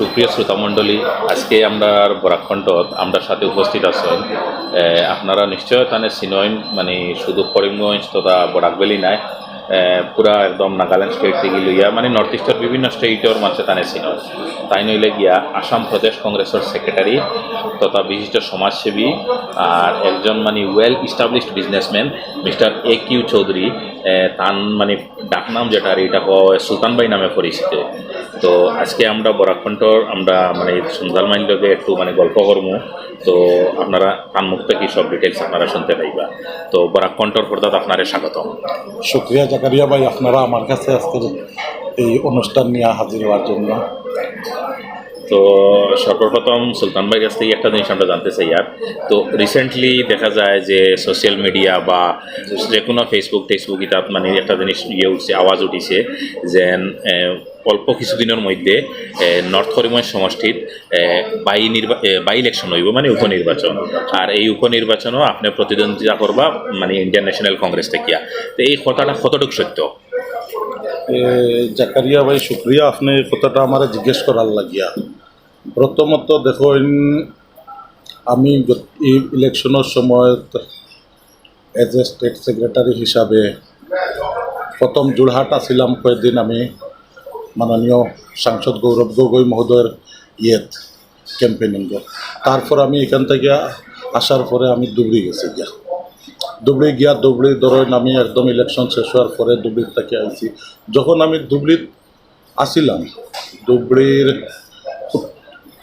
সুপ্রিয় শ্রোতামণ্ডলী, আজকে আমরা বরাকণ্ঠত আমরা সাথে উপস্থিত আছেন আপনারা নিশ্চয় তানে সিনয়ন মানে শুধু করিমগঞ্জ তথা বরাকবেলি নাই পুরা একদম নাগাল্যান্ড স্টেট থেকে লইয়া মানে নর্থ ইস্টের বিভিন্ন স্টেটর মানুষে তানে চিনয় তাই নইলে গিয়া আসাম প্রদেশ কংগ্রেসের সেক্রেটারি তথা বিশিষ্ট সমাজসেবী আর একজন মানে well established businessman mister A Q Chowdhury Tan মানে ডাকনাম যেটা, আর এটা সুলতান ভাই নামে পরিচিত। তো আজকে আমরা বরাকণ্ঠর আমরা মানে মাইল লগে একটু মানে গল্প করব। তো আপনারা তার মুখ থেকে সব ডিটেলস আপনারা শুনতে পাইবা। তো বরাকণ্ঠর পর্দাত আপনারে স্বাগতম। শুক্রিয়া জাকারিয়া ভাই, আপনারা আমার কাছে আজকের এই অনুষ্ঠান নিয়ে হাজির হওয়ার জন্য। তো সর্বপ্রথম সুলতান ভাইয়ের কাছ থেকে একটা জিনিস আমরা জানতে চাই আর। তো রিসেন্টলি দেখা যায় যে সোশ্যাল মিডিয়া বা যে কোনো ফেসবুক টেসবুক ইতাত মানে একটা জিনিস ইয়ে উঠছে, আওয়াজ উঠিছে যে অল্প কিছুদিনের মধ্যে নর্থ করিমগঞ্জ সমষ্টির বাই নির্বা বাই ইলেকশন হইব মানে উপনির্বাচন। আর এই উপনির্বাচনও আপনি প্রতিদ্বন্দ্বিতা করবা মানে ইন্ডিয়ান ন্যাশনাল কংগ্রেস থেকে। তো এই কথাটা কতটুকু সত্য? জাকারিয়া ভাই, শুক্রিয়া, আপনি কথাটা আমার জিজ্ঞেস করার লাগিয়া। প্রথমত দেখুন, আমি এই ইলেকশনের সময় এজ এ স্টেট সেক্রেটারি হিসাবে প্রথম যোরহাট আসিলাম কয়েকদিন আমি, মাননীয় সাংসদ গৌরব গগৈ মহোদয়ের ইয়েত ক্যাম্পেনিং তারপর আমি এখান থেকে আসার পরে আমি দুবড়ি গেছি গিয়া। দুবড়ি গিয়া দুবড়ি ধরেন আমি একদম ইলেকশন শেষ হওয়ার পরে দুবড়ির থেকে আইছি যখন আমি দুবড়িত আসিলাম দুবড়ির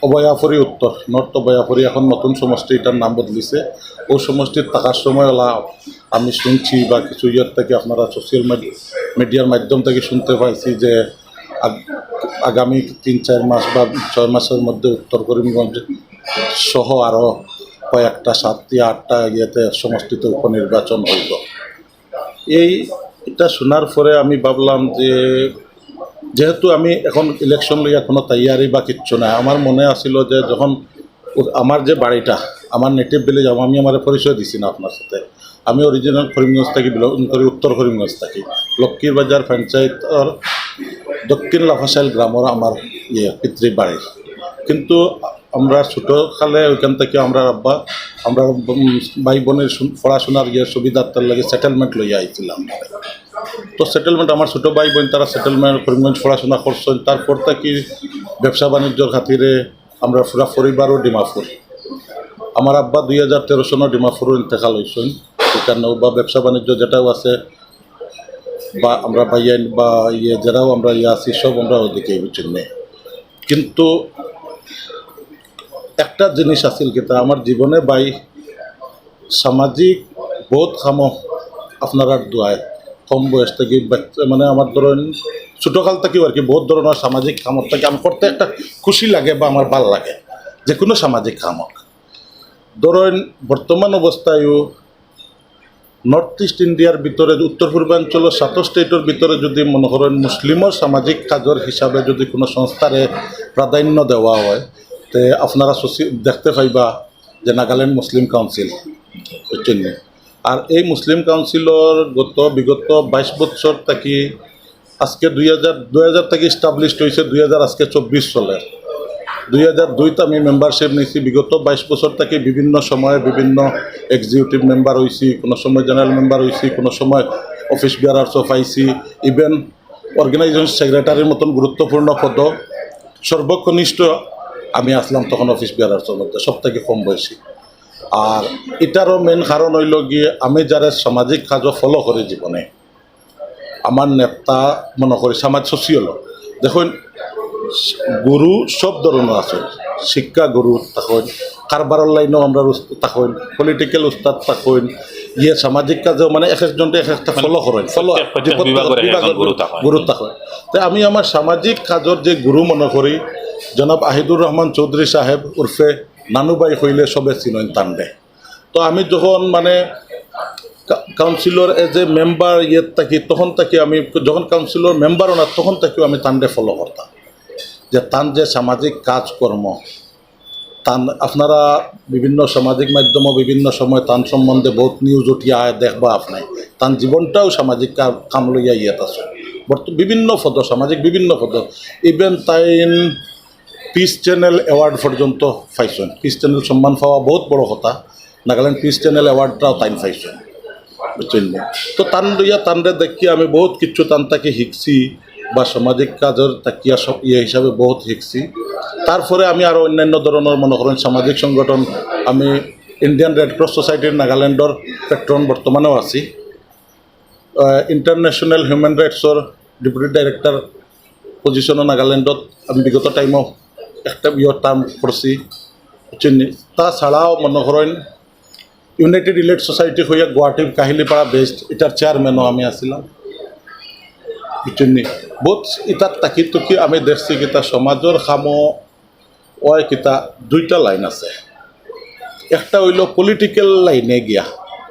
অভয়াপুরী উত্তর, নর্থ অবয়াফরি, এখন নতুন সমষ্টি এটার নাম বদলিছে। ওই সমষ্টির থাকার সময় ওলা আমি শুনছি বা কিছু ইয়ের থেকে আপনারা সোশ্যাল মিডিয়ার মাধ্যম থেকে শুনতে পাইছি যে আগ- আগামী তিন, চার মাস বা ছয় মাসের মধ্যে উত্তর করিমগঞ্জ সহ আরও কয়েকটা সাতটি, আটটা ইয়েতে সমষ্টিতে উপনির্বাচন হইল এই এটা শোনার পরে আমি ভাবলাম যে যেহেতু আমি এখন ইলেকশন লইয়া কোনো তৈয়ারি বা কিচ্ছু নাই, আমার মনে আছিল যে যখন আমার যে বাড়িটা, আমার নেটিভ ভিলেজ আমি আমার পরিচয় দিছি না আপনার সাথে। আমি অরিজিনাল করিমগঞ্জ থাকি বিলং করি উত্তর করিমগঞ্জ থাকি। লক্ষ্মীর বাজার পঞ্চায়েতর দক্ষিণ লাফাশাইল গ্রামের আমার ইয়ে পিতৃ বাড়ি। কিন্তু আমরা ছোটো কালে ওইখান থেকে আমরা আব্বা, আমরা ভাই বোনের শুন- পড়াশোনার ইয়ে সুবিধার্থের লাগে সেটেলমেন্ট লইয়া আইছিলাম। তো সেটেলমেন্ট আমার ছোটো ভাই বোন, তারা সেটেলমেন্ট করিমগঞ্জ পড়াশোনা করছেন। তারপর থেকে ব্যবসা বাণিজ্যর খাতিরে আমরা পুরা পরিবারও ডিমাপুর। আমার আব্বা দুই হাজার তেরো সনের ডিমাপুরও ইন্তেকাল হয়েছেন সেখানেও বা ব্যবসা বাণিজ্য যেটাও আছে, বা আমরা বাইয়ান বা ইয়ে যারাও আমরা ইয়ে আছি, সব আমরা ওদিকে বুঝছেন কিন্তু একটা জিনিস আছিল কিতা আমার জীবনে বাই সামাজিক বোধ কাম আপনার দোয়ায়। কম বয়স থেকে মানে আমার ধরেন ছোটোকাল থেকেও আর কি, বহুত ধরনের সামাজিক কামত থেকে আমি করতে একটা খুশি লাগে বা আমার ভালো লাগে যে কোনো সামাজিক কামক ধরেন বর্তমান অবস্থায়ও নর্থ ইস্ট ইন্ডিয়ার ভিতরে, উত্তর পূর্বাঞ্চলের সাত স্টেটের ভিতরে যদি মনে করেন মুসলিমের সামাজিক কাজের হিসাবে যদি কোনো সংস্থারে প্রাধান্য দেওয়া হয়, তে আপনারা দেখতে পাইবা যে নাগাল্যান্ড মুসলিম কাউন্সিল নি? আর এই মুসলিম কাউন্সিলর গত বিগত বাইশ বছর থাকি আজকে দুই হাজার দুই হাজার থেকে স্টাবলিশড হয়েছে দুই হাজার আজকে চব্বিশ চলের। দুই হাজার দুইতে আমি মেম্বারশিপ নিয়েছি বিগত বাইশ বছর থেকে বিভিন্ন সময়ে বিভিন্ন এক্সিকিউটিভ মেম্বার হয়েছি কোনো সময় জেনারেল মেম্বার হয়েছি কোনো সময় office bearers of IC even organisation সেক্রেটারির মতন গুরুত্বপূর্ণ পদ সর্বকনিষ্ঠ আমি আসলাম তখন অফিস বিয়ারার্সের মধ্যে, সব থেকে কম বয়সী। আর এটারও মেন কারণ হইল গিয়ে আমি যারা সামাজিক কাজ ফলো করি জীবনে আমার নেতা মনে করি সমাজ সোশিয়ল দেখুন গুরু সব ধরনের আছে শিক্ষা গুরু তখন কারবারের লাইনেও আমরা তখন পলিটিক্যাল উস্তাদ তখন ইয়ে সামাজিক কাজেও মানে এক একজনটা এক একটা ফলো করেন ফলো গুরু থাকেন। তাই আমি আমার সামাজিক কাজের যে গুরু মনে করি জনাব আহিদুর রহমান চৌধুরী সাহেব উর্ফে নানুবাই হইলে সবে চিনইন তান্ডে তো আমি যখন মানে councillor as a member yet থাকি, তখন থাকি আমি, যখন কাউন্সিলর মেম্বারও না তখন থাকিও আমি তান্ডে ফলো করতাম যে তান যে সামাজিক কাজকর্ম তান আপনারা বিভিন্ন সামাজিক মাধ্যম বিভিন্ন সময় তান সম্বন্ধে বহুত নিউজ উঠিয়া দেখবা আপনি। তান জীবনটাও সামাজিক কাম লইয়া ইয়েত আছে। বর্ত, বিভিন্ন পদ, সামাজিক বিভিন্ন পদ। ইভেন তাইন পিস চ্যানেল অ্যাওয়ার্ড পর্যন্ত পাইছেন। পিস চ্যানেল সম্মান পাওয়া বহুত বড় কথা। নাগাল্যান্ড পিস চ্যানেল অ্যাওয়ার্ডটাও তাইন পাইছেন। বুঝছেন তো তান লইয়া তানরে দেখি আমি বহুত কিছু তান তাকে শিখছি বা সামাজিক কাজের তাকিয়া ইয়ে হিসাবে বহুত শিখছি তারপরে আমি আরও অন্যান্য ধরনের মনে করেন সামাজিক সংগঠন, আমি ইন্ডিয়ান রেড ক্রস সোসাইটির নাগাল্যান্ডর পেট্রন বর্তমানেও আছি। ইন্টারন্যাশনাল হিউম্যান রাইটসর ডেপুটি ডাইরেক্টর পজিশনও নাগাল্যান্ডত আমি বিগত টাইমও একটা ইয়ে টার্ম করছি বুঝছেন নি? তাছাড়াও মনে করেন ইউনাইটেড রিলেট সোসাইটি হইয়া গুয়াহাটির কাহিলিপাড়া বেস্ট এটার চেয়ারম্যানও আমি আছিলাম বুঝছেন নি? বহুত ইতার তাকি তুকি আমি দেখছি কিতা সমাজের খামো ওই কিতা দুইটা লাইন আছে একটা হইল পলিটিক্যাল লাইনে গিয়া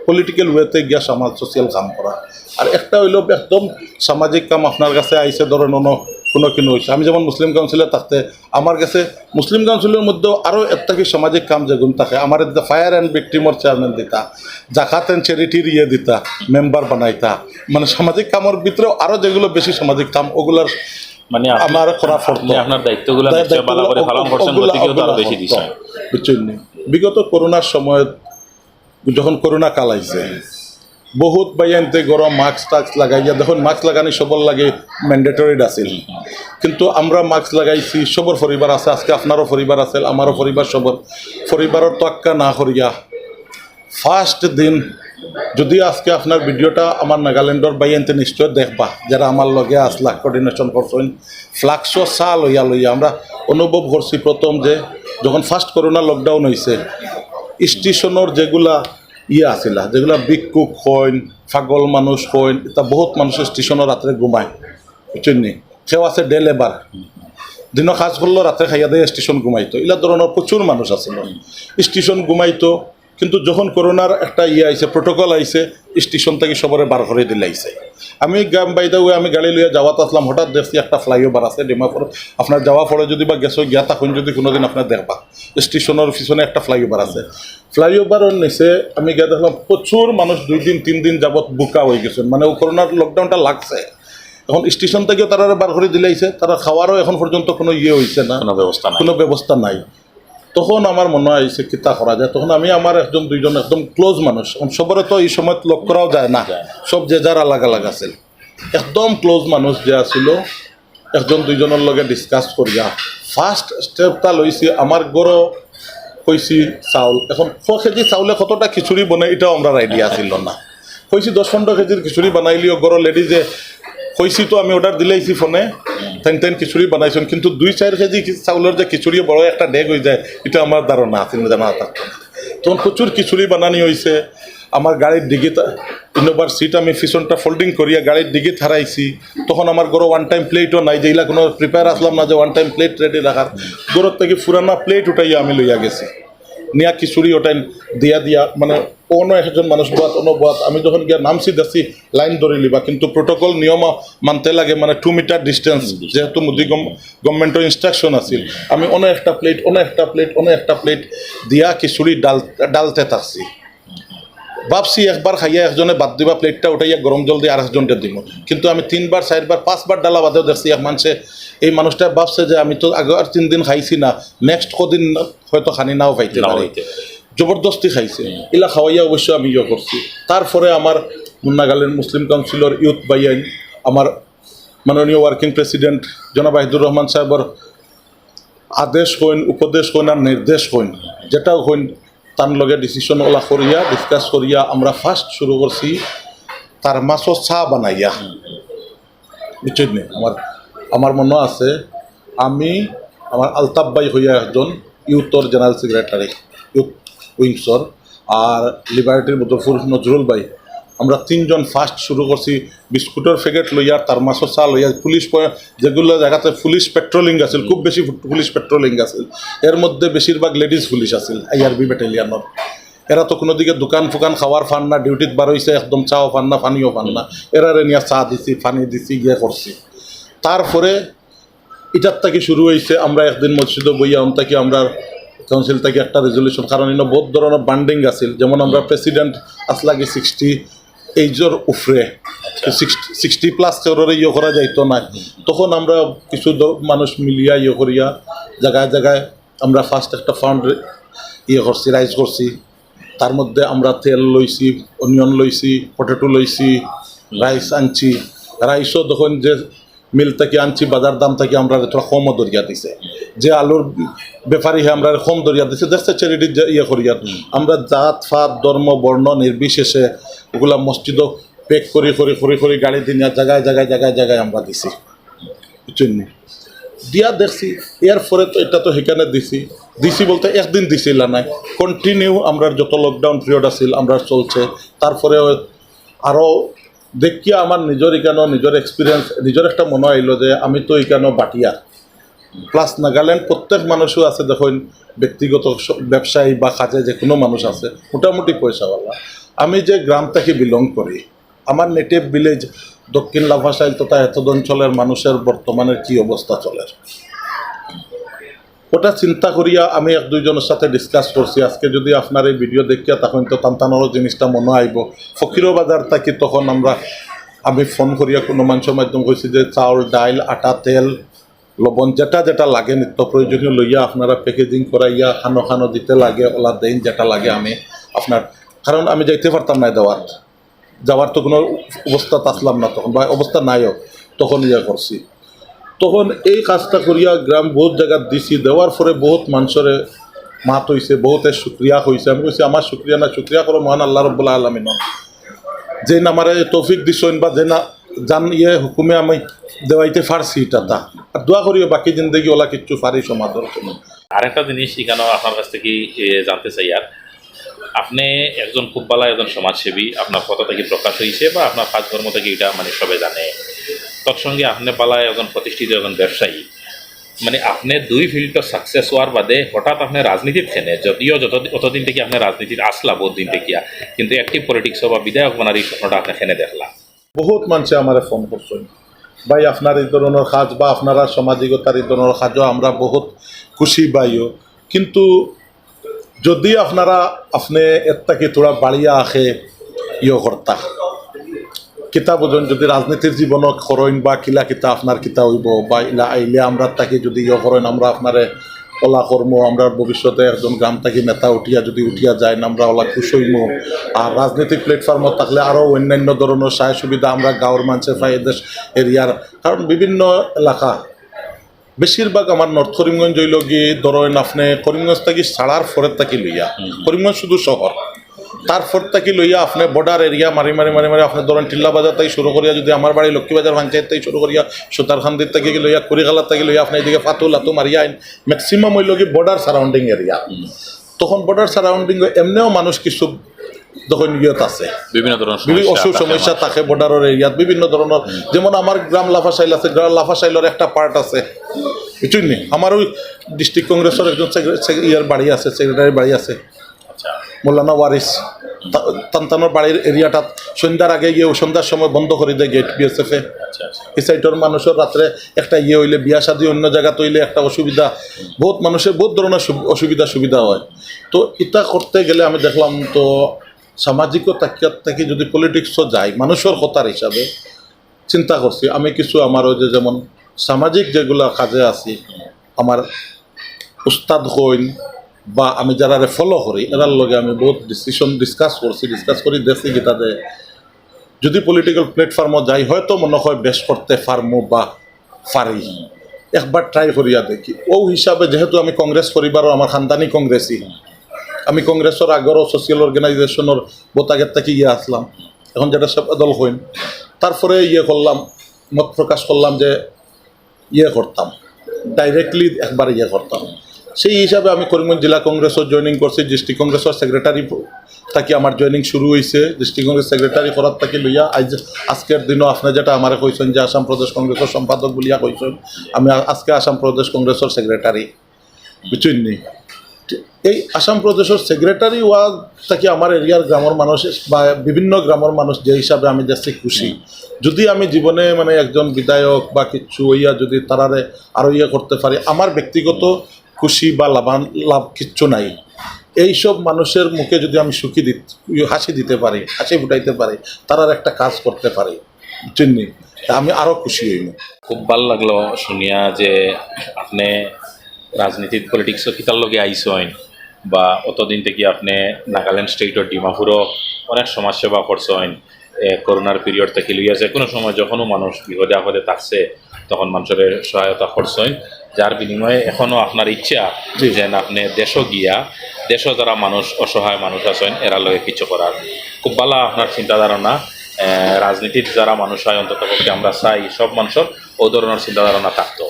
পলিটিক্যাল ওয়েতে গিয়া সমাজ সোশিয়াল কাম করা আর একটা হইল একদম সামাজিক কাম আপনার কাছে আইসে ধরেন অন্য কোনো কিনো হয়েছে আমি যেমন মুসলিম কাউন্সিলে থাকতে আমার কাছে মুসলিম কাউন্সিলের মধ্যেও আরও একটা কি সামাজিক কাম যেগুন থাকে আমার দিতা ফায়ার অ্যান্ড ভিক্টিমর চেয়ারম্যান দিতা জাকাত অ্যান্ড চ্যারিটির ইয়ে দিতা মেম্বার বানাইতা। মানে সামাজিক কামের ভিতরেও আরও যেগুলো বেশি সামাজিক কাম ওগুলার মানে আমার করা আপনি আপনার দায়িত্বগুলো বেশি দিচ্ছেন বুঝছেন বিগত করোনার সময় যখন করোনা কাল আইছে বহুত বাইয়ানতে গরম মাস্ক টাস্ক লাগাইয়া দেখুন মাস্ক লাগানি সবর লাগে ম্যান্ডেটরিড আছিল কিন্তু আমরা মাস্ক লাগাইছি সবর পরিবার আছে, আজকে আপনারও পরিবার আছে, আমারও পরিবার সবর। পরিবারের তোয়াক্কা না করিয়া ফার্স্ট দিন যদি আজকে আপনার ভিডিওটা আমার নাগাল্যান্ডর বাইয়ানতে নিশ্চয় দেখবা, যারা আমার লগে আসলা কোঅর্ডিনেশন করছেন ফ্লাক্সো চা লইয়া লইয়া আমরা অনুভব করছি প্রথম যে যখন ফার্স্ট করোনা লকডাউন হয়েছে স্টেশনের যেগুলা ইয়ে আছিল যেগুলা বিক্ষুক হইন, পাগল মানুষ হইন এটা বহুত মানুষ স্টেশনের রাত্রে ঘুমায়, বুঝছেন কেউ আছে ডে লেবার দিন কাজ করল, রাতে খাইয়া দিয়ে স্টেশন ঘুমাইতো। এলা ধরনের প্রচুর মানুষ আছিল স্টেশন ঘুমাইতো, কিন্তু যখন করোনার একটা ইয়ে আইছে প্রোটোকল আইছে, স্টেশন থেকে সবরে বার করে দিলে আইছে। আমি গাম বাইদা হয়ে আমি গাড়ি লইয়া যাওয়াত আসলাম, হঠাৎ দেখছি একটা ফ্লাইওভার আছে ডিমাপুর আপনার যাওয়া পরে যদি বা গেছো, গিয়া তখন যদি কোনোদিন আপনার দেখবা। স্টেশনের পিছনে একটা ফ্লাইওভার আছে। ফ্লাইওভারের নিচে আমি গিয়া দেখলাম, প্রচুর মানুষ দুই দিন, তিন দিন যাবত বুকা হয়ে গেছেন মানে ও করোনার লকডাউনটা লাগছে। এখন স্টেশন থেকেও তারা বার করে দিলাইছে তারা খাওয়ারও এখন পর্যন্ত কোনো ইয়ে হয়েছে না। কোনো ব্যবস্থা কোনো ব্যবস্থা নাই। তখন আমার মনে হয়েছে কিতা করা যায়। তখন আমি আমার একজন দুইজন একদম ক্লোজ মানুষ। এখন সবরে তো এই সময় লক করাও যায় না। সব যে যার আলাগ আলাগ আছিল। একদম ক্লোজ মানুষ যে আছিল একজন দুইজনের লগে ডিসকাস করিয়া ফার্স্ট স্টেপটা লইছি আমার গড় কইছি চাউল। এখন ছ কেজি চাউলে কতটা খিচুড়ি বনাই এটাও আমরা আইডিয়া আছিল না। কইছি দশ পনেরো কেজির খিচুড়ি বানাইলিও গড় লেডিজে কইছি তো আমি অর্ডার দিলাইছি ফোনে। তেন তেন খিচুড়ি বানাইছেন। কিন্তু দুই চার কেজি চাউলের যে খিচুড়ি বড় একটা ডেগ হয়ে যায়, এটা আমার ধারণা আছিল জানা থাকতো তখন প্রচুর খিচুড়ি বানানি হয়েছে আমার গাড়ির ডিগিত ইনোভার সিট আমি পিছনটা ফোল্ডিং করিয়া গাড়ির ডিগিত হারাইছি তখন আমার গরো ওয়ান টাইম প্লেটও নাই, যে যেগুলা কোনো প্রিপেয়ার আসলাম না যে ওয়ান টাইম প্লেট রেডি রাখার। গরোর থেকে ফুরানা প্লেট উঠাইয়া আমি লইয়া গেছি। নিয়া খিচুড়ি ওটাই দিয়া দিয়া মানে অন্য একজন মানুষ বাত অন্য বাত আমি যখন গিয়া নামছি, দেখছি লাইন ধরে লিবা। কিন্তু প্রোটোকল নিয়ম মানতে লাগে মানে টু মিটার ডিস্টেন্স যেহেতু মোদি গভর্নমেন্টের ইনস্ট্রাকশন আছিল। আমি অন্য একটা প্লেট অন্য একটা প্লেট অন্য একটা প্লেট দিয়া খিচুড়ি ডাল ডালতে থাকছি ভাবছি একবার খাইয়া একজনে বাদ দিবা প্লেটটা উঠাইয়া গরম জল দিয়ে আরেকজনটা দিব কিন্তু আমি তিনবার চারবার পাঁচবার ডালা বাদেও দেখছি এক মানুষে, এই মানুষটা ভাবছে যে আমি তো আগে আর তিন দিন খাইছি না নেক্সট কদিন হয়তো খানি নাও পাইতে পারে। জবরদস্তি খাইছে। এলা খাওয়াইয়া অবশ্য আমি ইয়ে করছি। তারপরে আমার নাগাল্যান্ড মুসলিম কাউন্সিলর ইউথ বাইয়াইন আমার মাননীয় ওয়ার্কিং প্রেসিডেন্ট জনাব আহিদুর রহমান সাহেবর আদেশ হইন, উপদেশ হইন আর নির্দেশ হইন। যেটাও হইন, তার লগে ডিসিশন ওলা করিয়া ডিসকাস করিয়া আমরা ফার্স্ট শুরু করছি, তার মাছও চা বানাইয়া। বুঝছেন? আমার আমার মনে আছে, আমি, আমার আলতাফ বাই হইয়া একজন ইউথর জেনারেল সেক্রেটারি ইউথ উইংসর আর লিবার্টির মুজফুর নজরুল ভাই। আমরা তিনজন ফার্স্ট শুরু করছি, বিস্কুটের প্যাকেট লইয়া তার মাছও চা লইয়া, পুলিশ যেগুলো জায়গাতে পুলিশ পেট্রোলিং আছিল, খুব বেশি পুলিশ পেট্রোলিং আছিল। এর মধ্যে বেশিরভাগ লেডিস পুলিশ আছিল আইআরবি ব্যাটালিয়ানোর এরা তো কোনো দিকে দোকান ফুকান খাওয়ার ফান না ডিউটিত বার হয়েছে একদম চাও ফান না, পানিও ফান না। এরারে নিয়ে চা দিছি ফানি দিছি গিয়ে করছি। তারপরে এটার থেকে শুরু হয়েছে আমরা একদিন মসজিদে বইয়া অন থেকে আমরা কাউন্সিল থেকে একটা রেজলিউশন কারণ ইনো বহুত ধরনের বান্ডিং আছিল। যেমন আমরা প্রেসিডেন্ট আসলাগে সিক্সটি এইজর উফরে সিক্সটি প্লাস কেউরে ইয়ে করা যাইতো না। তখন আমরা কিছু মানুষ মিলিয়া ইয়ে করিয়া জায়গায় জায়গায় আমরা ফার্স্ট একটা ফান্ড ইয়ে করছি রাইজ করছি। তার মধ্যে আমরা তেল লইছি অনিয়ন লইছি পটেটো লইছি রাইস আনছি। রাইসও তখন যে মিল থেকে আনছি, বাজার দাম থেকে আমরা থোড়া কমও দরিয়া দিছে। যে আলুর ব্যাপারী হে আমরা কম দরিয়া দিছে, দেখছে চ্যারিটির যে ইয়ে করিয়া আমরা জাত, ফাত, ধর্ম, বর্ণ নির্বিশেষে ওগুলা মসজিদও পেক করে করে করে করে, গাড়ি দিনিয়া জায়গায় জায়গায় জায়গায় জায়গায় আমরা দিছি। বুঝছেন? দিয়া দেখছি এর পরে তো এটা তো সেখানে দিছি। দিছি বলতে একদিন দিছিল নাই কন্টিনিউ আমরা যত লকডাউন পিরিয়ড আছিল আমরা চলছে। তারপরে আরও দেখিয়া আমার নিজের এখানে নিজের এক্সপিরিয়েন্স নিজের একটা মনে আইলো যে আমি তো এখানে বাটিয়া প্লাস নাগাল্যান্ড প্রত্যেক মানুষও আছে দেখুন, ব্যক্তিগত ব্যবসায়ী বা কাজে যে কোনো মানুষ আছে, মোটামুটি পয়সাওয়ালা আমি যে গ্রাম থেকে বিলং করি আমার নেটিভ ভিলেজ দক্ষিণ লাভাসাইল তথা এতদ অঞ্চলের মানুষের বর্তমানে কি অবস্থা চলে। ওটা চিন্তা করিয়া আমি এক দুইজনের সাথে ডিসকাস করছি। আজকে যদি আপনার এই ভিডিও দেখিয়া তখন তো টানটানোর জিনিসটা মনে আইব। ফকিরো বাজার থাকি তখন আমরা, আমি ফোন করিয়া কোনো মানুষের মাধ্যম কইছি যে চাউল, ডাইল, আটা, তেল, লবণ, যেটা যেটা লাগে, নিত্য প্রয়োজনীয় লইয়া আপনারা প্যাকেজিং করাইয়া খানো খানো দিতে লাগে, ওলা দেন যেটা লাগে আমি আপনার, কারণ আমি যাইতে পারতাম না দেওয়ার। যাওয়ার তো কোনো অবস্থা আসলাম না তখন, বা অবস্থা নাইও, তখন ইয়া করছি। তখন এই কাজটা করিয়া গ্রাম বহুত জায়গা দিছি। দেওয়ার পরে বহুত মানুষের মাত হইছে, বহুতে সুক্রিয়া হয়েছে আমি কইছি আমার সুক্রিয়া না শুক্রিয়া করো মহান আল্লাহ রব্বুল্লাহ আলমিন যে না আমারে তৌফিক দিছেন বা যে না জান ইয়ে হুকুমে আমি দেওয়াইতে পারছি এটা তা আর দোয়া করিও বাকি জিন্দগি ওলা কিচ্ছু পারি জন্য আরেকটা জিনিস এখানেও আপনার কাছ থেকে জানতে চাই আর। আপনি একজন খুব ভালো একজন সমাজসেবী। আপনার কথা থেকে প্রকাশ হয়েছে বা আপনার কাজকর্ম থেকে এটা মানে সবাই জানে। তৎসঙ্গে আপনি পালায় একজন প্রতিষ্ঠিত একজন ব্যবসায়ী। মানে আপনি দুই ফিল্ডটা সাকসেস হওয়ার বাদে হঠাৎ আপনি রাজনীতির খেনে যদিও যত অতদিন থেকে আপনি রাজনীতির আসলা, বহুত দিন থেকে, কিন্তু অ্যাক্টিভ পলিটিক্স বা বিধায়ক বানার এই স্বপ্নটা আপনি খেনে দেখলা বহুত মানুষে আমার ফোন করছেন। ভাই, আপনার এই ধরনের কাজ বা আপনারা সামাজিকতার এই ধরনের কাজও আমরা বহুত খুশি পাইও। কিন্তু যদি আপনারা আপনি এর থেকে তোরা বাড়িয়া আখে ইয়ে কর্তা। কিতা বুঝুন যদি রাজনীতির জীবনত করেন বা কিলা কিতা আপনার কিতা হইব বা ইলা আইলে আমরা তাকে যদি ইয়ে করেন আমরা আপনারে ওলা কর্ম আমরা ভবিষ্যতে একজন গ্রাম থেকে নেতা উঠিয়া যদি উঠিয়া যায় আমরা ওলা খুশ হইম আর রাজনৈতিক প্ল্যাটফর্মত থাকলে আরও অন্যান্য ধরনের সহায় সুবিধা আমরা গাঁৱৰ মানুষের পাই এদেশ এরিয়ার কারণ বিভিন্ন এলাকা বেশিরভাগ আমার নর্থ করিমগঞ্জ হইল গিয়ে ধরেন আপনি করিমগঞ্জ থাকি ছাড়ার ফরের থাকি লইয়া। করিমগঞ্জ শুধু শহর তারপর থাকি লইয়া আপনি বর্ডার এরিয়া মারি মারি মারি মারি আপনি ধরেন টিল্লা বাজার থেকে শুরু করিয়া যদি আমার বাড়ি লক্ষ্মীবাজার পঞ্চায়েত থেকে শুরু করিয়া সুতারখান্দির থেকে লইয়া কুড়িখালার থেকে লইয়া আপনি এদিকে ফাতুল আতু মারিয়া আইন। ম্যাক্সিমাম হইল কি বর্ডার সারাউন্ডিং এরিয়া তখন বর্ডার সারাউন্ডিং এমনিও মানুষ কিছু তখন ইয়ত আছে। বিভিন্ন ধরনের অসুখ সমস্যা থাকে বর্ডারের এরিয়াত বিভিন্ন ধরনের। যেমন আমার গ্রাম লাফাশাইল আছে গ্রাম লাফাশাইলের একটা পার্ট আছে। বুঝছেন নি? আমার ওই ডিস্ট্রিক্ট কংগ্রেসের একজন ইয়ার বাড়ি আছে সেক্রেটারি বাড়ি আছে। আচ্ছা। মোল্লানা ওয়ারিস। তান্তানোর বাড়ির এরিয়াটাত সন্ধ্যার আগে গিয়ে সন্ধ্যার সময় বন্ধ করে দেয় গেট বিএসএফ এ। আচ্ছা আচ্ছা। এই সাইডের মানুষের রাত্রে একটা ইয়ে হইলে বিয়া শাদী অন্য জায়গা তৈলে একটা অসুবিধা। বহুত মানুষের বহুত ধরনের অসুবিধা সুবিধা হয়। তো এটা করতে গেলে আমি দেখলাম তো সামাজিক তাকিয়াত থেকে যদি পলিটিক্সও যায় মানুষের কথার হিসাবে চিন্তা করছি। আমি কিছু আমার ওই যে যেমন সামাজিক যেগুলো কাজে আছি আমার উস্তাদ হইন বা আমি যারা ফলো করি, এরার লগে আমি বহুত ডিসিশন ডিসকাস করছি ডিসকাস করি, দেখছি কি তাদের, যদি পলিটিক্যাল প্ল্যাটফর্মও যাই, হয়তো মনে হয় বেশ করতে পারমো বা পারি। একবার ট্রাই করিয়া দেখি। ও হিসাবে যেহেতু আমি কংগ্রেস পরিবারও আমার খানদানি কংগ্রেসই আমি কংগ্রেসের আগরও সোশিয়াল অর্গানাইজেশনের বোতাগের থেকে ইয়ে আসলাম। এখন যেটা সব দল হইন তারপরে ইয়ে করলাম, মত প্রকাশ করলাম যে ইয়ে করতাম। ডাইরেক্টলি একবার ইয়ে করতাম। সেই হিসাবে আমি করিমগঞ্জ জেলা কংগ্রেসও জয়েনিং করছি ডিস্ট্রিক্ট কংগ্রেসের সেক্রেটারি থাকি আমার জয়েনিং শুরু হয়েছে ডিস্ট্রিক্ট কংগ্রেস সেক্রেটারি করার থাকি লইয়া আজ আজকের দিনও আপনি যেটা আমার কইছেন যে আসাম প্রদেশ কংগ্রেসের সম্পাদক বলিয়া কইছেন, আমি আজকে আসাম প্রদেশ কংগ্রেসের সেক্রেটারি বুঝছেন নি? এই আসাম প্রদেশের সেক্রেটারি ওয়া থাকি আমার এরিয়ার গ্রামের মানুষ বা বিভিন্ন গ্রামের মানুষ যে হিসাবে আমি দেখছি খুশি। যদি আমি জীবনে মানে একজন বিধায়ক বা কিছু ইয়া যদি তারারে আরও ইয়ে করতে পারি, আমার ব্যক্তিগত খুশি বা লাভান, লাভ কিচ্ছু নাই। এইসব মানুষের মুখে যদি আমি সুখী দিতে, হাসি দিতে পারি, হাসি ফুটাইতে পারি তারার একটা কাজ করতে পারি। চিন্নি আমি আরও খুশি হইব। খুব ভালো লাগল শুনিয়া যে আপনি রাজনীতিত পলিটিক্সও কিতার লগে আইসইন বা অতদিন থেকে আপনি নাগাল্যান্ড স্টেটর ডিমাপুরও অনেক সমাজসেবা করছেন করোনার পিরিয়ড থেকে লইয়া যে কোনো সময় যখনও মানুষ বিপদে আপদে থাকছে তখন মানুষের সহায়তা করছেন যার বিনিময়ে এখনও আপনার ইচ্ছা। যে আপনি দেশও গিয়া দেশও যারা মানুষ অসহায় মানুষ আছেন এরা লগে কিছু করার। খুব ভালো আপনার চিন্তা ধারণা রাজনীতির যারা মানুষ হয় অন্তত পক্ষে আমরা চাই সব মানুষের ও ধরনের চিন্তা ধারণা থাকতো।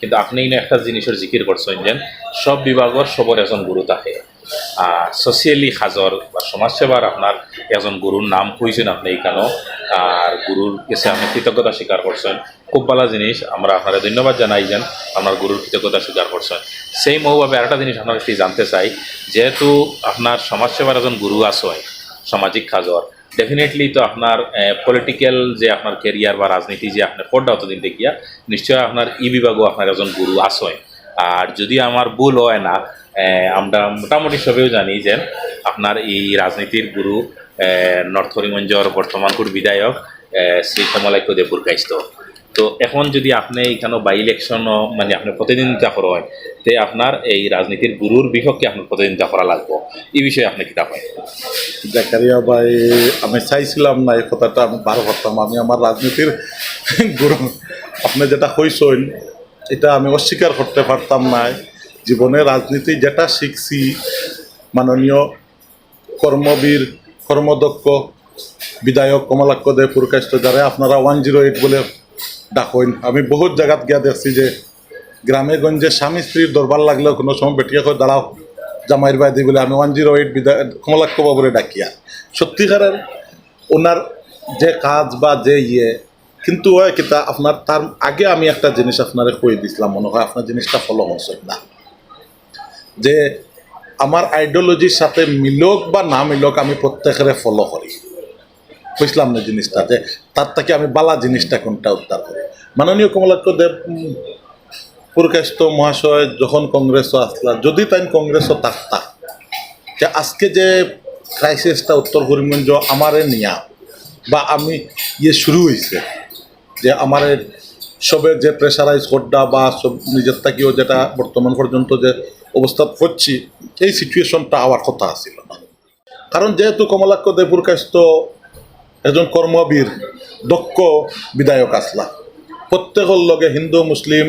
কিন্তু আপনি একটা জিনিসের জিকির করছেন যে সব বিভাগের সবর এজন গুরু থাকে। সোশিয়ালি সাজর বা সমাজসেবার আপনার এজন গুরুর নাম কইছেন আপনি এখানেও আর গুরুর কাছে আপনি কৃতজ্ঞতা স্বীকার করছেন খুব ভালো জিনিস আমরা আপনারা ধন্যবাদ জানাই যেন আপনার গুরুর কৃতজ্ঞতা স্বীকার করছেন সেই মৌভাবে আরেকটা জিনিস আপনার কাছে জানতে চাই, যেহেতু আপনার সমাজসেবার একজন গুরু আসয় সামাজিক কাজর ডেফিনেটলি তো আপনার পলিটিক্যাল যে আপনার কেরিয়ার বা রাজনীতি যে আপনার পড়া অতদিন দেখিয়া, নিশ্চয় আপনার ই বিভাগও আপনার একজন গুরু আসয় আর যদি আমার ভুল হয় না আমরা মোটামুটি সবেও জানি যে আপনার এই রাজনীতির গুরু নর্থ করিমগঞ্জর বর্তমানকুর বিধায়ক শ্রী কমলাক্য দেবপুর কাইস্ত। তো এখন যদি আপনি এখানে বাই ইলেকশনও মানে আপনি প্রতিদ্বন্দ্বিতা করেন তে আপনার এই রাজনীতির গুরুর বিপক্ষে আপনার প্রতিদ্বন্দ্বিতা করা লাগবে। এই বিষয়ে আপনি কিতাব হয় জাকারিয়া ভাই, আমি চাইছিলাম না এই কথাটা আমি বার করতাম। আমি আমার রাজনীতির গুরু। আপনি যেটা কইসইন এটা আমি অস্বীকার করতে পারতাম না জীবনে রাজনীতি যেটা শিখছি, মাননীয় কর্মবীর, কর্মদক্ষ, বিধায়ক কমলাক্ষ দে পুরকাষ্ট যারা আপনারা ওয়ান জিরো এইট বলে ডাকইন। আমি বহুত জায়গাত গিয়া দেখছি যে গ্রামে গঞ্জে স্বামী স্ত্রীর দরবার লাগলেও কোনো সময় বেটিয়া করে দাঁড়াও জামাইর বাদি বলে আমি ওয়ান জিরো এইট বিধায় কমলাক্ষ বাবুরে ডাকিয়া। সত্যিকারের ওনার যে কাজ বা যে ইয়ে কিন্তু হয় কিতা আপনার, তার আগে আমি একটা জিনিস আপনারে কই দিছিলাম মনে হয়, আপনার জিনিসটা ফলো করছেন না। যে আমার আইডিওলজির সাথে মিলক বা না মিলক আমি প্রত্যেকেরে ফলো করি। বুঝলাম না জিনিসটা, যে তার থেকে আমি বালা জিনিসটা কোনটা উদ্ধার করি? মাননীয় কমলাক্ষ দেব পুরকাস্ত মহাশয়, যখন কংগ্রেসও আসলা, যদি তাই কংগ্রেসও থাকতা যে আজকে যে ক্রাইসিসটা উত্তর করিমগঞ্জ আমারে নিয়া, বা আমি ইয়ে শুরু হয়েছে যে আমার সবে যে প্রেশারাইজ করডা বা সব নিজের থাকিও যেটা বর্তমান পর্যন্ত যে অবস্থা করছি, এই সিচুয়েশনটা হওয়ার কথা আছিল না। কারণ যেহেতু কমলাক্ষ দেবপুর কাস্ত একজন কর্মবীর, দক্ষ বিধায়ক আসলা। প্রত্যেকের লগে হিন্দু, মুসলিম,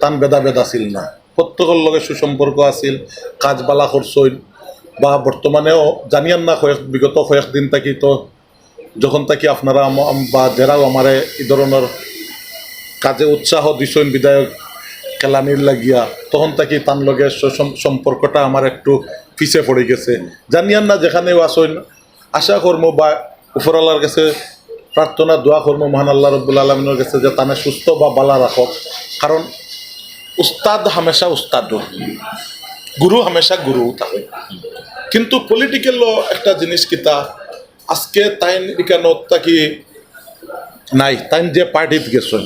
তান ভেদাভেদ আছিল না। প্রত্যেকের লগে সুসম্পর্ক আছিল কাজবালা করছইন বা বর্তমানেও জানিয়ান না কয়েক, বিগত কয়েকদিন থাকি তো, যখন থাকি আপনারা বা যারাও আমারে এই ধরনের কাজে উৎসাহ দিছেন বিধায়ক খেলানির লাগিয়া। তখন থাকি তার লগে সম্পর্কটা আমার একটু পিছে পড়ে গেছে। জানিয়ান না যেখানেও আসইন আশা কর্ম বা উপরওয়ালার কাছে প্রার্থনা, দোয়া কর্ম মহান আল্লাহ রব্বুল আলমিনের কাছে যে তানে সুস্থ বা বালা রাখক। কারণ উস্তাদ হামেশা উস্তাদ। গুরু হামেশা গুরু থাকে। কিন্তু পলিটিক্যাল একটা জিনিস কিতা আজকে তাইন ইকানত তাকি নাই, তাইন যে পার্টিত গেছেন।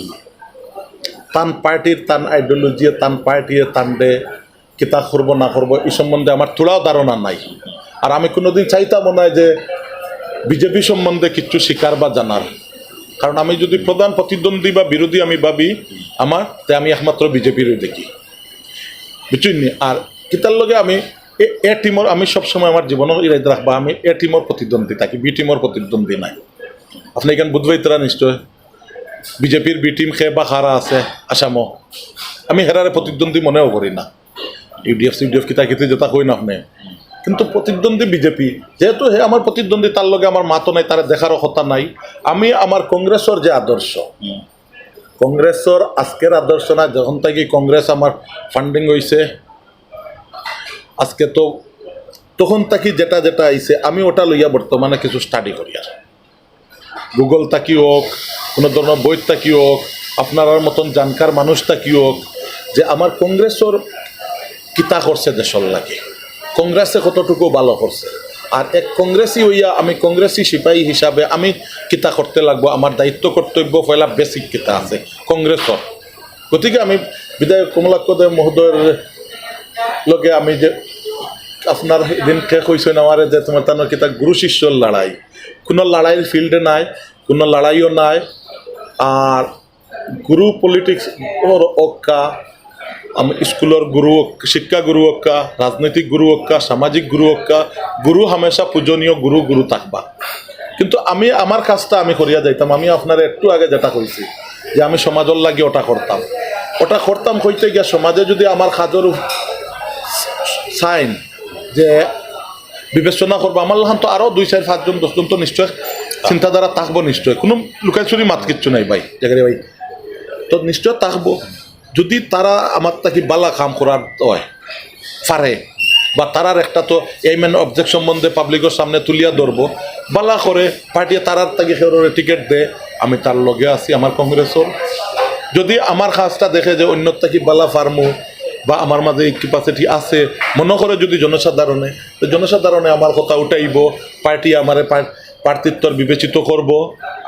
তান পার্টির তান আইডিওলজি তান পার্টিয়ে তান দে, কিতা করব, না করব, এই সম্বন্ধে আমার তোলাও ধারণা নাই। আর আমি কোনোদিন চাইতাম হয় যে বিজেপি সম্বন্ধে কিছু শিকার বা জানার। কারণ আমি যদি প্রধান প্রতিদ্বন্দ্বী বা বিরোধী আমি ভাবি, আমার তে আমি একমাত্র বিজেপিরই দেখি। বুঝছেন নি? আর কিতার লগে আমি এ- টিমর আমি সবসময় আমার জীবনও ইরাইতে রাখবা, আমি এ টিমর প্রতিদ্বন্দ্বী থাকি, বি টিমর প্রতিদ্বন্দ্বী নাই। আপনি এখানে বুধবাইতরা নিশ্চয়? বিজেপির বি টিম খে বা খারা আছে আসামও আমি হেরারে প্রতিদ্বন্দ্বী মনেও করি না। ইউডিএফ সিউডিএফ কিতা কিতি যেটা কই না আপনি কিন্তু প্রতিদ্বন্দ্বী বিজেপি, যেহেতু হে আমার প্রতিদ্বন্দ্বী তার লগে আমার মাতো নাই তারা দেখারও কথা নাই। আমি আমার কংগ্রেসর যে আদর্শ কংগ্রেসর আজকের আদর্শ না, যখন থেকে কংগ্রেস আমার ফান্ডিং হয়েছে আজকে তো তখন থাকি যেটা যেটা আইছে আমি ওটা লইয়া বর্তমানে কিছু স্টাডি করি আর গুগল তাকি হোক কোনো ধরনের বই তাকি হোক, আপনার মতন জানকার মানুষ তাকি হোক, যে আমার কংগ্রেসর কিতা করছে দেশর লাগে। কংগ্রেসে কতটুকু ভালো করছে? আর এক কংগ্রেসি হইয়া আমি কংগ্রেসি সিপাহী হিসাবে আমি কিতা করতে লাগবো, আমার দায়িত্ব কর্তব্য পয়লা বেসিক কিতা আছে কংগ্রেসর গতিকে আমি বিধায়ক কমলাক্ষ দেব মহোদয়ের লগে আমি যে আপনার এদিন শেষ কইছেন আমারে যে তোমার তানোর কিতা গুরু শিষ্যর লড়াই। কোনো লড়াইয়ের ফিল্ডে নাই, কোনো লড়াইও নাই আর গুরু পলিটিক্স অক্কা আমি স্কুলের গুরু শিক্ষা গুরু অক্কা রাজনৈতিক গুরু অক্কা সামাজিক গুরু অক্কা গুরু হামেশা পূজনীয় গুরু গুরু থাকবা। কিন্তু আমি, আমার কাজটা আমি করিয়া যাইতাম। আমি আপনার একটু আগে যেটা কইছি, যে আমি সমাজের লাগে ওটা করতাম। ওটা করতাম কইতে গিয়া সমাজে যদি আমার কাজের সাইন যে বিবেচনা করব, আমার লাহান তো আরও দুই চার পাঁচজন, দশজন তো নিশ্চয় চিন্তাধারা থাকব নিশ্চয়। কোনো লুকাইচুরি মাত কিচ্ছু নাই ভাই। জায়গায় ভাই। তো নিশ্চয় থাকব যদি তারা আমার তাকে বালা কাম করার হয় পারে বা তারার একটা তো এই মেন অবজেক্ট সম্বন্ধে পাবলিকের সামনে তুলিয়া ধরবো, বালা করে পার্টি তারার তাকে সেরে টিকিট দে, আমি তার লগে আছি, আমার কংগ্রেসর যদি আমার কাজটা দেখে যে অন্য তাকে বালা ফার্মু, বা আমার মাঝে ক্যাপাসিটি আছে, মনে করে যদি জনসাধারণে জনসাধারণে আমার কথা উঠাইব, পার্টি আমারে প্রার্থিত্বর বিবেচিত করব।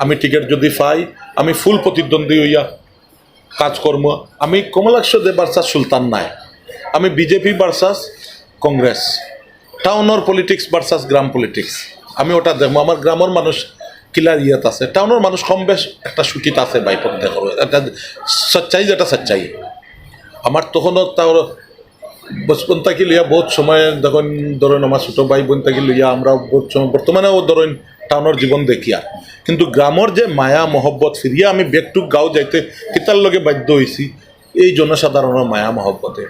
আমি টিকিট যদি পাই, আমি ফুল প্রতিদ্বন্দ্বী হইয়া কাজকর্ম আমি কমলাক্ষ দে বার্সাস সুলতান নাই। আমি বিজেপি বার্সাস কংগ্রেস। টাউনের পলিটিক্স বার্সাস গ্রাম পলিটিক্স আমি ওটা দেখব। আমার গ্রামের মানুষ কিলার ইয়াত আছে। টাউনের মানুষ কম বেশ একটা সুখিত আছে বাই প্রত্যেক একটা সচ্চাই যেটা সচ্চাই। আমার তখনও তাও বচপন থাকি লইয়া বহুত সময় দেখুন, ধরেন আমার ছোটো ভাই বোন থাকি লইয়া আমরা বহুত সময় বর্তমানেও ধরেন টাউনের জীবন দেখি আর। কিন্তু গ্রামের যে মায়া মহব্বত ফিরিয়া আমি বেগটু গাঁও যাইতে কিতার লগে বাধ্য হয়েছি এই জনসাধারণের মায়া মহব্বতে।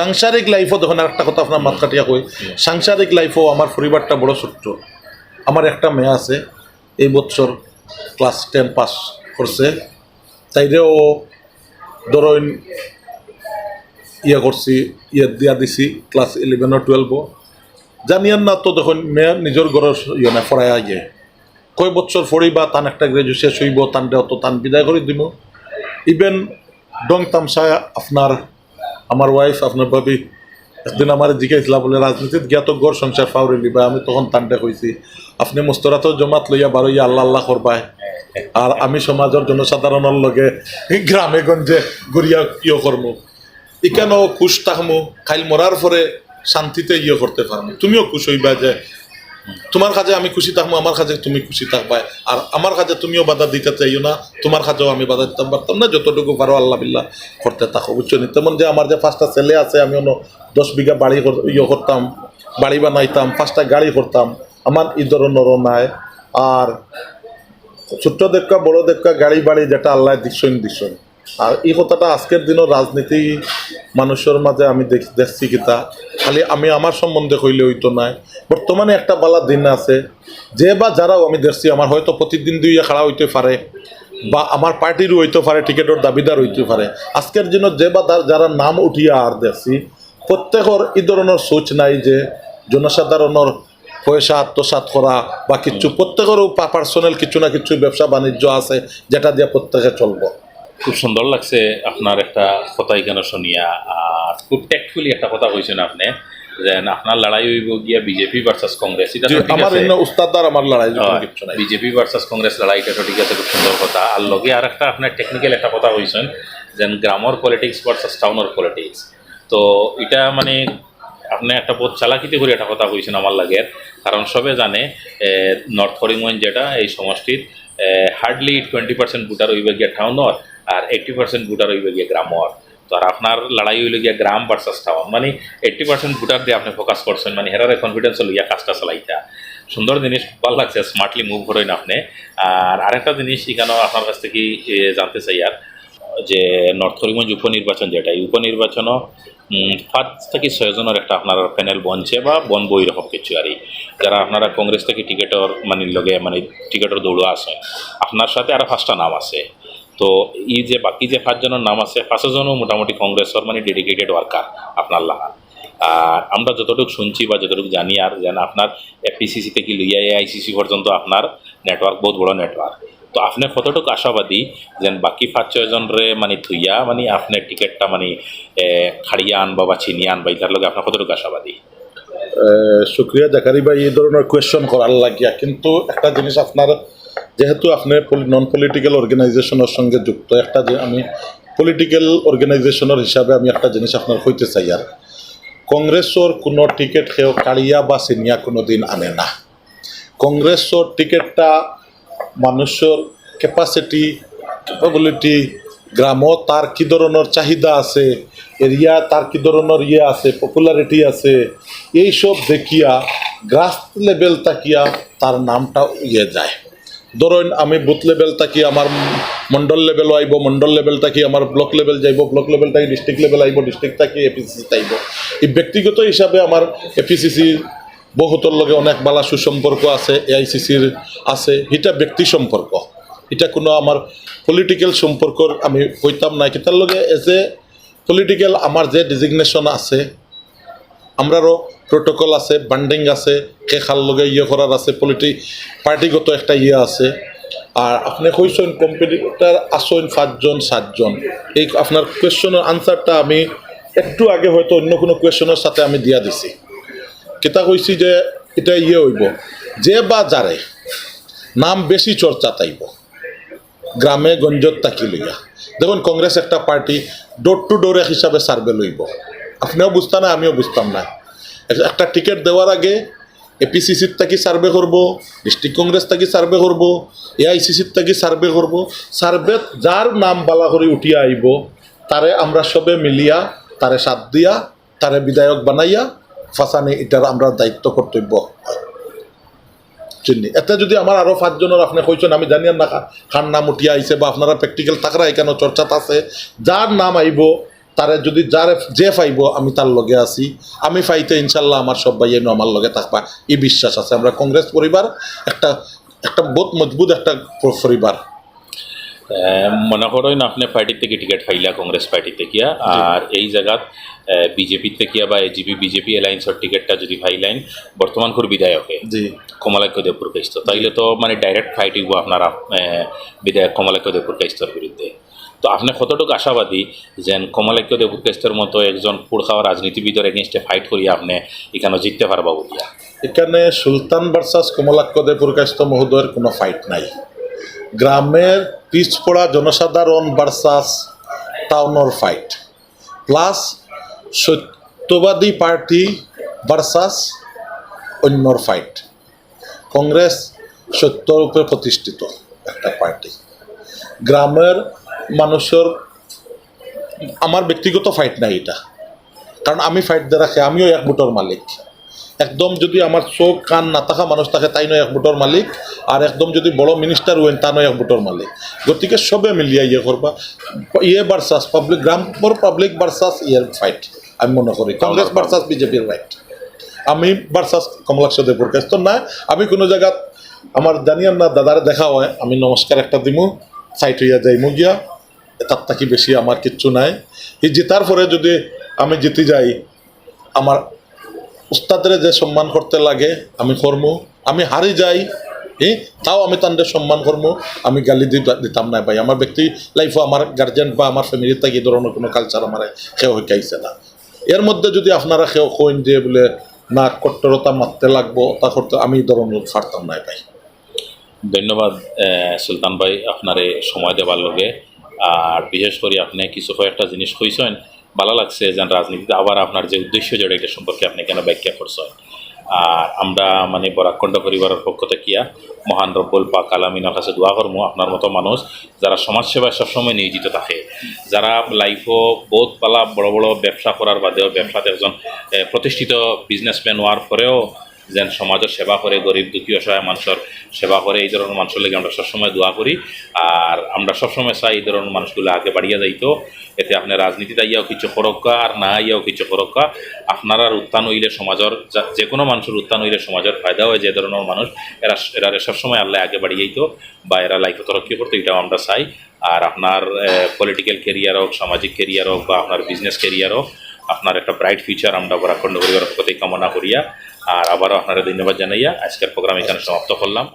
সাংসারিক লাইফও দেখুন একটা কথা আপনার মাত কাটিয়া কই সাংসারিক লাইফও আমার পরিবারটা বড় ছোট্ট আমার একটা মেয়ে আছে এই বছর ক্লাস টেন পাস করছে তাইরেও ধরেন ইয়ে করছি ইয়ে দিয়া দিছি ক্লাস ইলেভেন টুয়েলভও জানিয়ান না তো দেখুন, মেয়ে নিজের ঘরের ইয়ে না ফরাইয়া গিয়ে কয় বছর ফরিবা তান একটা গ্রাজুয়েশন হইব, তান দেওয়া তো তান বিদায় করে দিব ইভেন ডং তামসা আপনার আমার ওয়াইফ আপনার ভাবি, একদিন আমার জিজ্ঞাসা বলে রাজনীতিত জ্ঞাত গড় সংসার ফাউরে লিবা আমি তখন তানটা কইছি। আপনি মস্তরাত জমাত লইয়া বারইয়া আল্লাহ আল্লাহ করবাই আর আমি সমাজের জনসাধারণের লগে গ্রামে গঞ্জে গড়িয়া ইয়ে করব ইকানো খুশ থাকমু খাইল মরার পরে শান্তিতে ইয়ে করতে পারব। তুমিও খুশ হইবা যে, তোমার কাজে আমি খুশি থাকব, আমার কাজে তুমি খুশি থাকবা। আর আমার কাজে তুমিও বাধা দিতে চাইও না, তোমার কাজেও আমি বাধা দিতে পারতাম না, যতটুকু পারো আল্লাহ বিল্লাহ করতে থাকো, বুঝছ নি? তেমন যে আমার যে পাঁচটা ছেলে আছে, আমি অন্য দশ বিঘা বাড়ি ইয়ে করতাম, বাড়ি বানাইতাম, পাঁচটা গাড়ি করতাম, আমার এই ধরনের নাই। আর ছোট্ট দেখা বড় দেখা গাড়ি বাড়ি যেটা আল্লাহ দিচ্ছেন দিচ্ছেন। আর এই কথাটা আজকের দিনও রাজনীতি মানুষের মাঝে আমি দেখ- দেখছি কিতা খালি আমি আমার সম্বন্ধে কইলে হইতো নাই বর্তমানে একটা বালা দিন আছে। যে বা যারাও আমি দেখছি, আমার হয়তো প্রতিদিন দুই খাড়া হইতে পারে, বা আমার পার্টিরও হইতে পারে, টিকেটের দাবিদার হইতে পারে। আজকের দিনত যে বা যারা নাম উঠিয়া আর দেখছি, প্রত্যেকের এই ধরনের সোচ নাই যে জনসাধারণের পয়সা আত্মসাৎ করা বা কিছু। প্রত্যেকেরও পার্সোনাল কিছু না কিছু ব্যবসা বাণিজ্য আছে, যেটা দিয়ে প্রত্যেকে চলবো। খুব সুন্দর লাগছে আপনার একটা কথা এখানে শুনিয়া। আর খুব ট্যাক্টফুলি একটা কথা কইছেন আপনি যে আপনার লড়াই হইব গিয়া বিজেপি ভার্সাস কংগ্রেস এটা আমার অন্য উস্তাদার আমার লড়াই বিজেপি ভার্সাস কংগ্রেস লড়াইটা তো ঠিক আছে খুব সুন্দর কথা। আর লগে আর একটা আপনার টেকনিক্যাল একটা কথা কইছেন যেন গ্রামর পলিটিক্স ভার্সাস টাউনের পলিটিক্স তো এটা মানে আপনি একটা বহুত চালাকিতে করে একটা কথা কইছেন আমার লাগে। কারণ সবে জানে নর্থ করিমগঞ্জ যেটা এই সমষ্টির হার্ডলি টোয়েন্টি পার্সেন্ট ভোটার হইবে গিয়া টাউনর আর এইট্টি পার্সেন্ট ভোটার হইবে গিয়া গ্রামর তো আর আপনার লড়াই হইলে গিয়া গ্রাম ভার্সাস টাউন মানে এইট্টি পার্সেন্ট ভোটার দিয়ে আপনি ফোকাস করছেন মানে হেরারে কনফিডেন্স লইয়া কাজটা চালাইতা। সুন্দর জিনিস, ভালো লাগছে স্মার্টলি মুভ করেন আপনি। আর আরেকটা জিনিস এখানেও আপনার কাছ থেকে জানতে চাই আর, যে নর্থ করিমগঞ্জ উপনির্বাচন যেটা, এই উপনির্বাচনও পাঁচ থেকে ছয়জনের একটা আপনার প্যানেল বনছে বা বনব এরকম কিছু আর যারা আপনারা কংগ্রেস থেকে টিকেটর মানে লগে মানে টিকেটর দৌড়ো আছেন আপনার সাথে আরও পাঁচটা নাম আছে। তো এই যে বাকি যে পাঁচজনের নাম আছে, পাঁচজনও মোটামুটি কংগ্রেসের মানে ডেডিকেটেড ওয়ার্কার আপনার লাহা আর আমরা যতটুকু শুনছি বা যতটুকু জানি, আর যেন আপনার এপিসিসি থেকে লইয়া এআইসিসি পর্যন্ত আপনার নেটওয়ার্ক বহুত বড় নেটওয়ার্ক তো আপনি কতটুকু আশাবাদী যেন বাকি পাঁচ ছয়জনরে মানে থুইয়া মানে আপনার টিকেটটা মানে খাড়িয়া আনবা বা চিনিয়া আনবা, এটার লগে আপনার কতটুকু আশাবাদী? শুক্রিয়া জাকারি ভাই, এই ধরনের কোয়েশ্চন করার লাগিয়া। কিন্তু একটা জিনিস আপনার যেহেতু আপনি নন পলিটিক্যাল অর্গানাইজেশনের সঙ্গে যুক্ত, একটা যে আমি পলিটিক্যাল অর্গানাইজেশনের হিসাবে আমি একটা জিনিস আপনার হইতে চাই আর। কংগ্রেসর কোনো টিকিট সেও কাড়িয়া বা চিনিয়া কোনো দিন আনে না। কংগ্রেসর টিকিটটা মানুষের ক্যাপাসিটি ক্যাপাবিলিটি গ্রামও তার কি ধরনের চাহিদা আছে এরিয়া তার কি ধরনের ইয়ে আছে পপুলারিটি আছে, এইসব দেখিয়া গ্রাস লেভেল তাকিয়া তার নামটা ইয়ে যায়। ধরুন আমি বুথ লেভেল থাকি, আমার মন্ডল লেভেল আইব মন্ডল লেভেল থাকি, আমার ব্লক লেভেল যাইব ব্লক লেভেল থাকি ডিস্ট্রিক্ট লেভেল আইব ডিস্ট্রিক্ট থাকি এপিসিসি আইব। এই ব্যক্তিগত হিসাবে আমার এপিসিসির বহুতর লগে অনেক বালা সুসম্পর্ক আছে এআইসিসির আছে, এটা ব্যক্তি সম্পর্ক। এটা কোনো আমার পলিটিক্যাল সম্পর্কর আমি কইতাম না কিতার লগে এজ এ পলিটিক্যাল আমার যে ডিজিগনেশন আছে, আমরারও প্রোটোকল আছে বান্ডিং আছে, কে খাল লগে ইয়ে করার আছে পলিটি পার্টিগত একটা ইয়ে আছে। আর আপনি কইছেন কম্পিটিটার আসেন পাঁচজন, সাতজন। এই আপনার কোয়েশ্চনের আনসারটা আমি একটু আগে হয়তো অন্য কোনো কোয়েশ্চনের সাথে আমি দিয়া দিছি। কেতা কইছি যে এটা ইয়ে হইব। যে বা যারে নাম বেশি চর্চা তাইব গ্রামে গঞ্জত তাকি লইয়া। দেখুন কংগ্রেস একটা পার্টি ডোর টু ডোর হিসাবে সার্ভে লইব। আপনিও বুঝতাম না আমিও বুঝতাম না এক- একটা টিকিট দেওয়ার আগে এপিসিসির থাকি সার্ভে করব? ডিস্ট্রিক্ট কংগ্রেস থাকি সার্ভে করব? এআইসিসির থাকি সার্ভে করব? সার্ভে যার নাম বালা করে উঠিয়া আইব, তারে আমরা সবে মিলিয়া, তারে সাথ দিয়া, তারে বিধায়ক বানাইয়া, ফাঁসানি এটার আমরা দায়িত্ব কর্তব্য। চিনি? এতে যদি আমার আরও পাঁচজনের আপনি কইছেন, আমি জানি না খা- খার নাম উঠিয়া আইছে বা আপনারা প্র্যাকটিক্যাল থাকরা এখানে চর্চাত আছে, যার নাম আইব তারে যদি যার যে পাইব আমি তার লগে আছি। আমি পাইতে ইনশাল্লাহ আমার সব ভাই এনে আমার লগে থাকবা। এই বিশ্বাস আছে আমরা কংগ্রেস পরিবার একটা একটা বহুত মজবুত একটা পরিবার। মনে করেন আপনি পার্টি থেকে টিকিট পাইলা কংগ্রেস পার্টি থেকে আর এই জায়গাত বিজেপি থেকে বা এজিপি বিজেপি এলায়েন্সের টিকিটটা যদি পাইলেন বর্তমান করে বিধায়কে। জি। কমলাক্ষ দেবপুর কাইস্ত তাইলে তো মানে ডাইরেক্ট ফাইট হইব আপনারা বিধায়ক কমলাক্ষ দেবপুর কাইস্তর বিরুদ্ধে। তো আপনি কতটুকু আশাবাদী যেন কমলাক্য কাইস্তর মতো একজন পুরখাওয়া রাজনীতিবিদের এগেনস্টে ফাইট করিয়া আপনি এখানে জিততে পারবা বলিয়া? এখানে সুলতান ভার্সাস কমলাক্ষ দেবপুরকাস্ত মহোদয়ের কোনো ফাইট নাই। গ্রামের পিছপড়া জনসাধারণ ভার্সাস টাউনের ফাইট প্লাস সত্যবাদী পার্টি ভার্সাস অন্যর ফাইট কংগ্রেস সত্যর উপরে প্রতিষ্ঠিত একটা পার্টি গ্রামের মানুষের আমার ব্যক্তিগত ফাইট নাই এটা। কারণ আমি ফাইট দিয়ে রাখে আমিও এক বুটোর মালিক। একদম যদি আমার চোখ কান না থাকা মানুষ থাকে তাই নয় এক বুটোর মালিক। আর একদম যদি বড় মিনিস্টার হইন তা নয় এক বুটোর মালিক। গতিকে সবে মিলিয়া ইয়ে করবা। ইয়ে ভার্সাস পাবলিক গ্রামর পাবলিক ভার্সাস ইয়ের ফাইট আমি মনে করি। কংগ্রেস ভার্সাস বিজেপির ফাইট আমি ভার্সাস কমলাক্ষ দেবপুর কাছ তো না। আমি কোনো জায়গাত আমার জানিয়ান না দাদারে দেখা হয় আমি নমস্কার একটা দিমু সাইট হইয়া যাই গিয়া। তার থাকি বেশি আমার কিচ্ছু নাই। এই জেতার পরে যদি আমি জিতে যাই, আমার উস্তাদের যে সম্মান করতে লাগে, আমি কর্ম। আমি হারি যাই এ তাও আমি তাদের সম্মান কর্ম। আমি গালি দি- দিতাম না ভাই। আমার ব্যক্তি লাইফও আমার গার্জেন বা আমার ফ্যামিলির থাকি এই ধরনের কোনো কালচার আমার সেও শিকাইছে না। এর মধ্যে যদি আপনারা সেও কইন যে বলে, না, কট্টরতা মারতে লাগবো, তা করতে আমি এই ধরনের পারতাম না ভাই। ধন্যবাদ সুলতান ভাই, আপনারে সময় দেওয়ার লগে। আর বিশেষ করে আপনি কিছু কয়েকটা জিনিস কইছেন, ভালো লাগছে যেন রাজনীতিতে আবার আপনার যে উদ্দেশ্য যেটা, এটা সম্পর্কে আপনি কেন ব্যাখ্যা করছেন? আর আমরা মানে বরাকণ্ড পরিবারের পক্ষ থেকে মহান রব্বুল পাক আলামিনের কাছে দোয়া করব আপনার মতো মানুষ যারা সমাজসেবায় সবসময় নিয়োজিত থাকে, যারা লাইফও বহুত পালা বড় বড় ব্যবসা করার বাদেও ব্যবসাতে একজন প্রতিষ্ঠিত বিজনেসম্যান হওয়ার পরেও যেন সমাজের সেবা করে, গরিব দুঃখী অসহায় মানুষের সেবা করে, এই ধরনের মানুষের লেগে আমরা সবসময় দোয়া করি। আর আমরা সবসময় চাই এই ধরনের মানুষগুলো আগে বাড়িয়ে যাইতো। এতে আপনার রাজনীতিতে আইয়াও কিছু করক্কা আর না আইয়াও কিছু করক্কা আপনার উত্থান হইলে সমাজের যা- কোনো মানুষের উত্থান হইলে সমাজের ফায়দা হয়, যে ধরনের মানুষ, এরা এরা সবসময় আল্লাহ আগে বাড়িয়ে তো বা এরা লাইফে তরক্কি করতো, এটাও আমরা চাই। আর আপনার পলিটিক্যাল কেরিয়ার হোক, সামাজিক কেরিয়ার হোক বা আপনার বিজনেস কেরিয়ার হোক, আপনার একটা ব্রাইট ফিউচার আমরা বরাখণ্ড পরিবারের প্রতি কামনা করিয়া আর আবারও আপনারা ধন্যবাদ জানাইয়া আজকের প্রোগ্রাম এখানে সমাপ্ত করলাম।